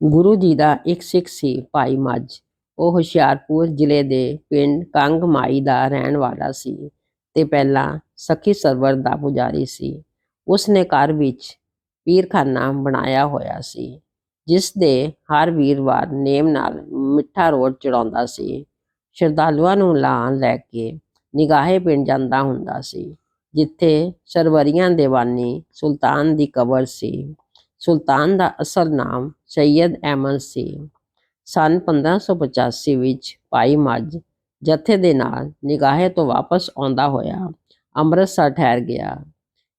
ਗੁਰੂ ਜੀ ਦਾ ਇੱਕ ਸਿੱਖ ਸੀ ਭਾਈ ਮੱਝ। ਉਹ ਹੁਸ਼ਿਆਰਪੁਰ ਜ਼ਿਲ੍ਹੇ ਦੇ ਪਿੰਡ ਕੰਗ ਮਾਈ ਦਾ ਰਹਿਣ ਵਾਲਾ ਸੀ ਤੇ ਪਹਿਲਾਂ ਸਖੀ ਸਰਵਰ ਦਾ ਪੁਜਾਰੀ ਸੀ। ਉਸ ਨੇ ਘਰ ਵਿੱਚ ਪੀਰਖਾਨਾ ਬਣਾਇਆ ਹੋਇਆ ਸੀ, ਜਿਸ ਦੇ ਹਰ ਵੀਰਵਾਰ ਨੇਮ ਨਾਲ ਮਿੱਠਾ ਰੋਟ ਚੜਾਉਂਦਾ ਸੀ। ਸ਼ਰਧਾਲੂਆਂ ਨੂੰ ਲਾਂ ਲੈ ਕੇ ਨਿਗਾਹੇ ਪਿੰਡ ਜਾਂਦਾ ਹੁੰਦਾ ਸੀ, ਜਿੱਥੇ ਸਰਵਰੀਆਂ ਦੇ ਬਾਨੀ ਸੁਲਤਾਨ ਦੀ ਕਬਰ ਸੀ। ਸੁਲਤਾਨ ਦਾ ਅਸਲ ਨਾਮ ਸੈਯਦ ਅਹਿਮਦ ਸੀ। ਸਨ 1585 ਵਿੱਚ ਭਾਈ ਮੱਝ ਜਥੇ ਦੇ ਨਾਲ ਨਿਗਾਹੇ ਤੋਂ ਵਾਪਸ ਆਉਂਦਾ ਹੋਇਆ ਅੰਮ੍ਰਿਤਸਰ ਠਹਿਰ ਗਿਆ।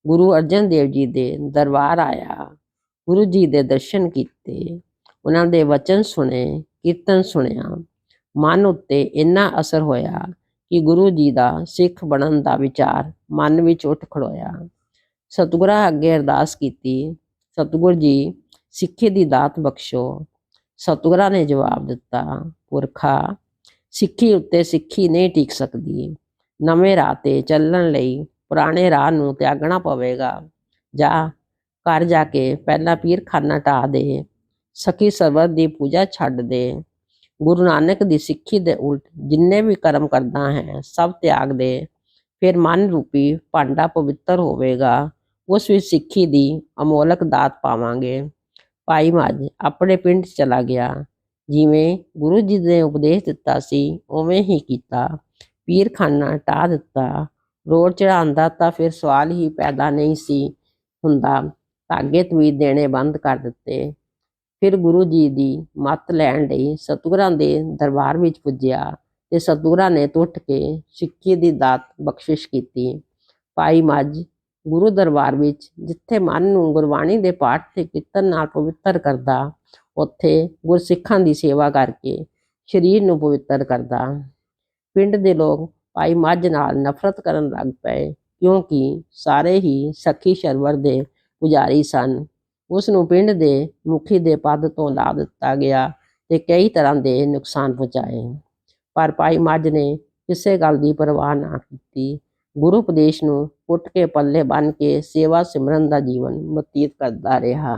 ਗੁਰੂ ਅਰਜਨ ਦੇਵ ਜੀ ਦੇ ਦਰਬਾਰ ਆਇਆ। ਗੁਰੂ ਜੀ ਦੇ ਦਰਸ਼ਨ ਕੀਤੇ। ਉਹਨਾਂ ਦੇ ਵਚਨ ਸੁਣੇ, ਕੀਰਤਨ ਸੁਣਿਆ। ਮਨ ਉੱਤੇ ਇੰਨਾ ਅਸਰ ਹੋਇਆ ਕਿ ਗੁਰੂ ਜੀ ਦਾ ਸਿੱਖ ਬਣਨ ਦਾ ਵਿਚਾਰ ਮਨ ਵਿੱਚ ਉੱਠ ਖੜੋਇਆ। ਸਤਿਗੁਰਾਂ ਅੱਗੇ ਅਰਦਾਸ ਕੀਤੀ ਸਤਿਗੁਰ ਜੀ, ਸਿੱਖੀ ਦੀ ਦਾਤ ਬਖਸ਼ੋ। ਸਤਿਗੁਰਾਂ ਨੇ ਜਵਾਬ ਦਿੱਤਾ, ਪੁਰਖਾ, ਸਿੱਖੀ ਉੱਤੇ ਸਿੱਖੀ ਨਹੀਂ ਟਿਕ ਸਕਦੀ। ਨਵੇਂ ਰਾਹ ਤੇ ਚੱਲਣ ਲਈ ਪੁਰਾਣੇ ਰਾਹ ਨੂੰ ਤਿਆਗਣਾ ਪਵੇਗਾ। ਜਾ, ਘਰ ਜਾ ਕੇ ਪਹਿਲਾ ਪੀਰਖਾਨਾ ਢਾਹ ਦੇ, ਸਖੀ ਸਰਬਤ ਦੀ ਪੂਜਾ ਛੱਡ ਦੇ। ਗੁਰੂ ਨਾਨਕ ਦੀ ਸਿੱਖੀ ਦੇ ਉਲਟ ਜਿੰਨੇ ਵੀ ਕਰਮ ਕਰਦਾ ਹੈ, ਸਭ ਤਿਆਗ ਦੇ। ਫਿਰ ਮਨ ਰੂਪੀ ਭਾਂਡਾ ਪਵਿੱਤਰ ਹੋਵੇਗਾ। ਉਸ ਵਿੱਚ ਸਿੱਖੀ ਦੀ ਅਮੋਲਕ ਦਾਤ ਪਾਵਾਂਗੇ। ਭਾਈ ਮੱਝ ਆਪਣੇ ਪਿੰਡ ਚਲਾ ਗਿਆ। ਜਿਵੇਂ ਗੁਰੂ ਜੀ ਨੇ ਉਪਦੇਸ਼ ਦਿੱਤਾ ਸੀ, ਉਵੇਂ ਹੀ ਕੀਤਾ। ਪੀਰਖਾਨਾ ਢਾਹ ਦਿੱਤਾ। ਰੋਡ ਚੜਾਉਂਦਾ ਤਾਂ ਫਿਰ ਸਵਾਲ ਹੀ ਪੈਦਾ ਨਹੀਂ ਸੀ ਹੁੰਦਾ। ਧਾਗੇ ਤਵੀਤ ਦੇਣੇ ਬੰਦ ਕਰ ਦਿੱਤੇ। ਫਿਰ ਗੁਰੂ ਜੀ ਦੀ ਮੱਤ ਲੈਣ ਲਈ ਸਤਿਗੁਰਾਂ ਦੇ ਦਰਬਾਰ ਵਿੱਚ ਪੁੱਜਿਆ ਤੇ ਸਤਿਗੁਰਾਂ ਨੇ ਟੁੱਟ ਕੇ ਸਿੱਖੀ ਦੀ ਦਾਤ ਬਖਸ਼ਿਸ਼ ਕੀਤੀ। ਭਾਈ ਮੱਝ ਗੁਰੂ ਦਰਬਾਰ ਵਿੱਚ, ਜਿੱਥੇ ਮਨ ਨੂੰ ਗੁਰਬਾਣੀ ਦੇ ਪਾਠ ਤੇ ਕੀਰਤਨ ਨਾਲ ਪਵਿੱਤਰ ਕਰਦਾ, ਉੱਥੇ ਗੁਰਸਿੱਖਾਂ ਦੀ ਸੇਵਾ ਕਰਕੇ ਸਰੀਰ ਨੂੰ ਪਵਿੱਤਰ ਕਰਦਾ। ਪਿੰਡ ਦੇ ਲੋਕ ਭਾਈ ਮੱਝ ਨਾਲ ਨਫ਼ਰਤ ਕਰਨ ਲੱਗ ਪਏ, ਕਿਉਂਕਿ ਸਾਰੇ ਹੀ ਸਖੀ ਸ਼ਰਵਰ ਦੇ ਪੁਜਾਰੀ ਸਨ। ਉਸ ਨੂੰ ਪਿੰਡ ਦੇ ਮੁਖੀ ਦੇ ਪਦ ਤੋਂ ਲਾ ਦਿੱਤਾ ਗਿਆ ਤੇ ਕਈ ਤਰ੍ਹਾਂ ਦੇ ਨੁਕਸਾਨ ਪਹੁੰਚਾਏ। ਪਰ ਭਾਈ ਮੱਝ ਨੇ ਕਿਸੇ ਗੱਲ ਦੀ ਪਰਵਾਹ ਨਾ ਕੀਤੀ। ਗੁਰੂ ਉਪਦੇਸ਼ ਨੂੰ ਪੁੱਟ ਕੇ ਪੱਲੇ ਬੰਨ੍ਹ ਕੇ ਸੇਵਾ ਸਿਮਰਨ ਦਾ ਜੀਵਨ ਬਤੀਤ ਕਰਦਾ ਰਿਹਾ।